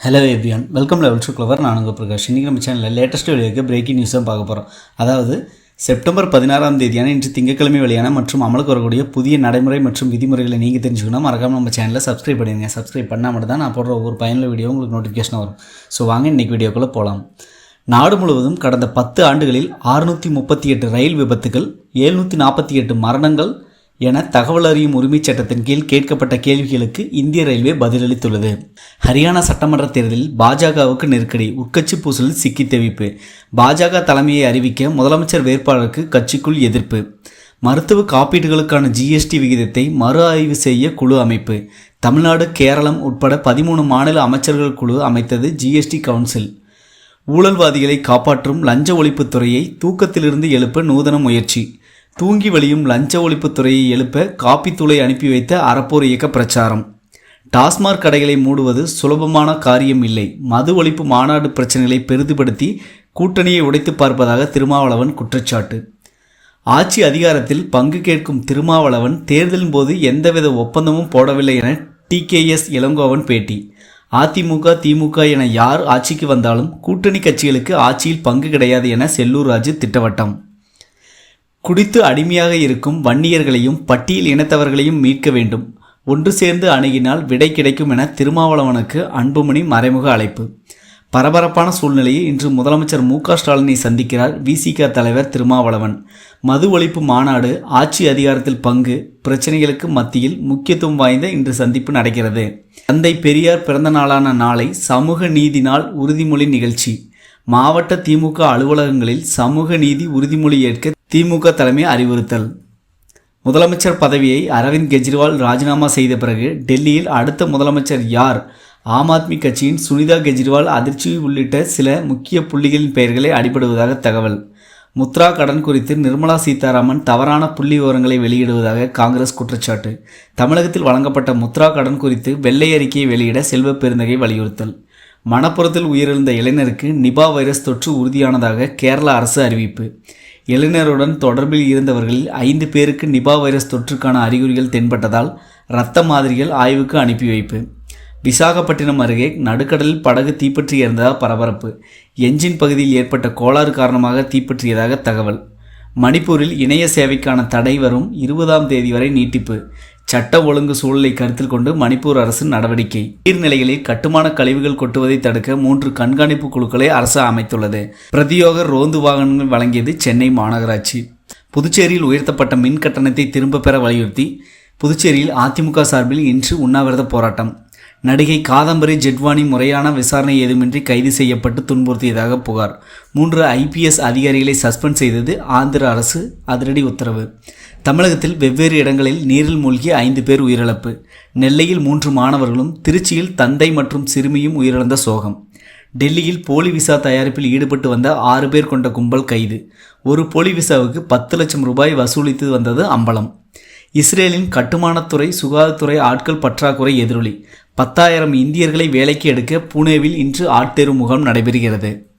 Hello everyone welcome level to clever நான் உங்கள் பிரகாஷ். இன்றைக்கி நம்ம சேனலில் லேட்டஸ்ட் வெளியாக பிரேக்கிங் நியூஸ் தான் பார்க்க போகிறோம் அதாவது செப்டம்பர் பதினாறாம் தேதியான இன்று திங்கட்கிழமை வெளியான மற்றும் அமலுக்கு வரக்கூடிய புதிய நடைமுறை மற்றும் விதிமுறைகளை நீங்கள் தெரிஞ்சுக்கணும். மறக்காமல் நம்ம சேனலை சப்ஸ்கிரைப் பண்ணிடுங்க. சப்ஸ்கிரைப் பண்ணால் மட்டும் தான் நான் போடுற ஒவ்வொரு பயனுள்ள வீடியோ உங்களுக்கு நோட்டிஃபிகேஷன் வரும். ஸோ வாங்க இன்றைக்கி வீடியோக்குள்ளே போகலாம் நாடு முழுவதும் கடந்த பத்து ஆண்டுகளில் அறுநூற்றி முப்பத்தி எட்டு ரயில் விபத்துகள் எழுநூற்றி நாற்பத்தி எட்டு மரணங்கள் என தகவல் அறியும் உரிமைச் சட்டத்தின் கீழ் கேட்கப்பட்ட கேள்விகளுக்கு இந்திய ரயில்வே பதிலளித்துள்ளது. ஹரியானா சட்டமன்ற தேர்தலில் பாஜகவுக்கு நெருக்கடி உட்கட்சி பூசலில் சிக்கி தெவிப்பு. பாஜக தலைமையை அறிவிக்க முதலமைச்சர் வேட்பாளருக்கு கட்சிக்குள் எதிர்ப்பு. மருத்துவ காப்பீடுகளுக்கான ஜிஎஸ்டி விகிதத்தை மறு ஆய்வு செய்ய குழு அமைப்பு. தமிழ்நாடு கேரளம் உட்பட பதிமூணு மாநில அமைச்சர்கள் குழு அமைத்தது ஜிஎஸ்டி கவுன்சில். ஊழல்வாதிகளை காப்பாற்றும் லஞ்ச ஒழிப்புத் துறையை தூக்கத்திலிருந்து எழுப்ப நூதன முயற்சி. தூங்கி வழியும் லஞ்ச ஒழிப்புத்துறையை எழுப்ப காப்பித்தூளை அனுப்பி வைத்த அறப்போர் இயக்க பிரச்சாரம். டாஸ்மாக் கடைகளை மூடுவது சுலபமான காரியம் இல்லை. மது ஒழிப்பு மாநாடு பிரச்சனைகளை பெரிதுபடுத்தி கூட்டணியை உடைத்து பார்ப்பதாக திருமாவளவன் குற்றச்சாட்டு. ஆட்சி அதிகாரத்தில் பங்கு கேட்கும் திருமாவளவன் தேர்தலின் போது எந்தவித ஒப்பந்தமும் போடவில்லை என டிகேஎஸ் இளங்கோவன் பேட்டி. அதிமுக திமுக என யார் ஆட்சிக்கு வந்தாலும் கூட்டணி கட்சிகளுக்கு ஆட்சியில் பங்கு கிடையாது என செல்லூர் ராஜு திட்டவட்டம். குடித்து அடிமையாக இருக்கும் வன்னியர்களையும் பட்டியல் இனத்தவர்களையும் மீட்க வேண்டும். ஒன்று சேர்ந்து அணுகினால் விடை கிடைக்கும் என திருமாவளவனுக்கு அன்புமணி மறைமுக அழைப்பு. பரபரப்பான சூழ்நிலையில் இன்று முதலமைச்சர் மு ஸ்டாலினை சந்திக்கிறார் விசிக தலைவர் திருமாவளவன். மது ஒழிப்பு மாநாடு ஆட்சி அதிகாரத்தில் பங்கு பிரச்சனைகளுக்கு மத்தியில் முக்கியத்துவம் வாய்ந்த இன்று சந்திப்பு நடக்கிறது. தந்தை பெரியார் பிறந்த நாளான நாளை சமூக நீதி நாள் உறுதிமொழி நிகழ்ச்சி. மாவட்ட திமுக அலுவலகங்களில் சமூக நீதி உறுதிமொழி ஏற்க திமுக தலைமை அறிவுறுத்தல். முதலமைச்சர் பதவியை அரவிந்த் கெஜ்ரிவால் ராஜினாமா செய்த பிறகு டெல்லியில் அடுத்த முதலமைச்சர் யார்? ஆம் ஆத்மி கட்சியின் சுனிதா கெஜ்ரிவால் அதிர்ச்சி உள்ளிட்ட சில முக்கிய புள்ளிகளின் பெயர்களை அடிபடுவதாக தகவல். முத்ரா கடன் குறித்து நிர்மலா சீதாராமன் தவறான புள்ளி விவரங்களை வெளியிடுவதாக காங்கிரஸ் குற்றச்சாட்டு. தமிழகத்தில் வழங்கப்பட்ட முத்ரா கடன் குறித்து வெள்ளை அறிக்கையை வெளியிட செல்வ பெருந்தகை வலியுறுத்தல். மணப்புறத்தில் உயிரிழந்த இளைஞருக்கு நிபா வைரஸ் தொற்று உறுதியானதாக கேரள அரசு அறிவிப்பு. இளைஞருடன் தொடர்பில் இருந்தவர்களில் ஐந்து பேருக்கு நிபா வைரஸ் தொற்றுக்கான அறிகுறிகள் தென்பட்டதால் இரத்த மாதிரிகள் ஆய்வுக்கு அனுப்பி வைப்பு. விசாகப்பட்டினம் அருகே நடுக்கடலில் படகு தீப்பற்றி இறந்ததாக பரபரப்பு. என்ஜின் பகுதியில் ஏற்பட்ட கோளாறு காரணமாக தீப்பற்றியதாக தகவல். மணிப்பூரில் இணைய சேவைக்கான தடை வரும் இருபதாம் தேதி வரை நீட்டிப்பு. சட்ட ஒழுங்கு சூழலை கருத்தில் கொண்டு மணிப்பூர் அரசு நடவடிக்கை. நீர்நிலைகளில் கட்டுமான கழிவுகள் கொட்டுவதை தடுக்க மூன்று கண்காணிப்பு குழுக்களை அரசு அமைத்துள்ளது. பிரதியோக ரோந்து வாகனங்கள் வழங்கியது சென்னை மாநகராட்சி. புதுச்சேரியில் உயர்த்தப்பட்ட மின் கட்டணத்தை திரும்ப பெற வலியுறுத்தி புதுச்சேரியில் அதிமுக சார்பில் இன்று உண்ணாவிரத போராட்டம். நடிகை காதம்பரி ஜெட்வானி முறையான விசாரணை ஏதுமின்றி கைது செய்யப்பட்டு துன்புறுத்தியதாக புகார். மூன்று ஐபிஎஸ் அதிகாரிகளை சஸ்பெண்ட் செய்தது ஆந்திர அரசு அதிரடி உத்தரவு. தமிழகத்தில் வெவ்வேறு இடங்களில் நீரில் மூழ்கி ஐந்து பேர் உயிரிழப்பு. நெல்லையில் மூன்று மாணவர்களும் திருச்சியில் தந்தை மற்றும் சிறுமியும் உயிரிழந்த சோகம். டெல்லியில் போலி விசா தயாரிப்பில் ஈடுபட்டு வந்த ஆறு பேர் கொண்ட கும்பல் கைது. ஒரு போலி விசாவுக்கு பத்து லட்சம் ரூபாய் வசூலித்து வந்தது அம்பலம். இஸ்ரேலின் கட்டுமானத்துறை சுகாதாரத்துறை ஆட்கள் பற்றாக்குறை எதிரொலி. பத்தாயிரம் இந்தியர்களை வேலைக்கு எடுக்க புனேவில் இன்று ஆட்தேர்வு முகாம் நடைபெறுகிறது.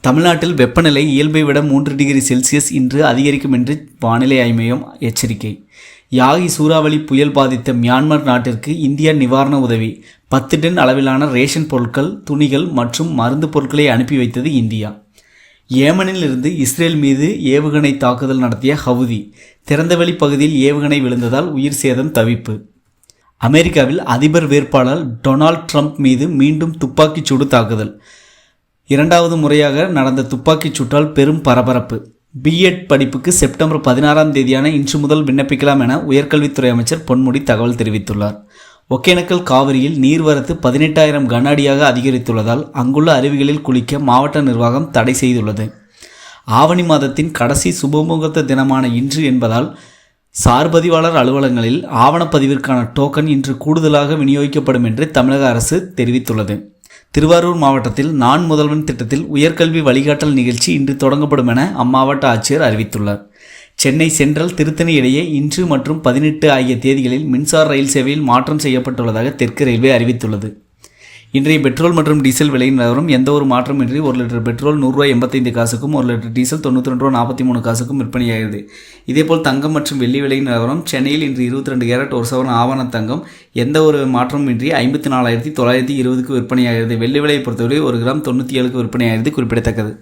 தமிழ்நாட்டில் வெப்பநிலை இயல்பை விட மூன்று டிகிரி செல்சியஸ் இன்று அதிகரிக்கும் என்று வானிலை ஆய்மையம் எச்சரிக்கை. யாகி சூறாவளி புயல் பாதித்த மியான்மர் நாட்டிற்கு இந்தியா நிவாரண உதவி. பத்து டன் அளவிலான ரேஷன் பொருட்கள் துணிகள் மற்றும் மருந்து பொருட்களை அனுப்பி வைத்தது இந்தியா. ஏமனில் இருந்து இஸ்ரேல் மீது ஏவுகணை தாக்குதல் நடத்திய ஹவுதி. திறந்தவெளி பகுதியில் ஏவுகணை விழுந்ததால் உயிர் சேதம் தவிப்பு. அமெரிக்காவில் அதிபர் வேட்பாளர் டொனால்ட் ட்ரம்ப் மீது மீண்டும் துப்பாக்கிச் சூடு தாக்குதல். இரண்டாவது முறையாக நடந்த துப்பாக்கிச் சூட்டால் பெரும் பரபரப்பு. பிஎட் படிப்புக்கு செப்டம்பர் பதினாறாம் தேதியான இன்று முதல் விண்ணப்பிக்கலாம் என உயர்கல்வித்துறை அமைச்சர் பொன்முடி தகவல் தெரிவித்துள்ளார். ஒகேனக்கல் காவிரியில் நீர்வரத்து பதினெட்டாயிரம் கன அடியாக அதிகரித்துள்ளதால் அங்குள்ள அருவிகளில் குளிக்க மாவட்ட நிர்வாகம் தடை செய்துள்ளது. ஆவணி மாதத்தின் கடைசி சுபமுகூர்த்த தினமான இன்று என்பதால் சார்பதிவாளர் அலுவலகங்களில் ஆவணப்பதிவிற்கான டோக்கன் இன்று கூடுதலாக விநியோகிக்கப்படும் என்று தமிழக அரசு தெரிவித்துள்ளது. திருவாரூர் மாவட்டத்தில் நான் முதல்வன் திட்டத்தில் உயர்கல்வி வழிகாட்டல் நிகழ்ச்சி இன்று தொடங்கப்படும் என அம்மாவட்ட ஆட்சியர் அறிவித்துள்ளார். சென்னை சென்ட்ரல் திருத்தணி இடையே இன்று மற்றும் பதினெட்டு ஆகிய தேதிகளில் மின்சார ரயில் சேவையில் மாற்றம் செய்யப்பட்டுள்ளதாக தெற்கு ரயில்வே அறிவித்துள்ளது. இன்றைய பெட்ரோல் மற்றும் டீசல் விலையின் நிலவரம் எந்த ஒரு மாற்றமின்றி ஒரு லிட்டர் பெட்ரோல் நூறுரூவா எண்பத்தைந்து காசுக்கும் ஒரு லிட்டர் டீசல் தொண்ணூற்றி ரெண்டு ரூபா நாற்பத்தி மூணு காசுக்கும் விற்பனையாகிறது. இதேபோல் தங்கம் மற்றும் வெள்ளி விலையின் நிலவரம் சென்னையில் இன்று இருபத்தி ரெண்டு கேரட் ஒரு சவரன் ஆவண தங்கம் எந்த ஒரு மாற்றமின்றி ஐம்பத்தி நாலாயிரத்தி தொள்ளாயிரத்தி இருபதுக்கு விற்பனையாகிறது. வெள்ளி விலையை பொறுத்தவரை ஒரு கிராம் தொண்ணூற்றி ஏழுக்கு விற்பனையாகிறது குறிப்பிடத்தக்கது.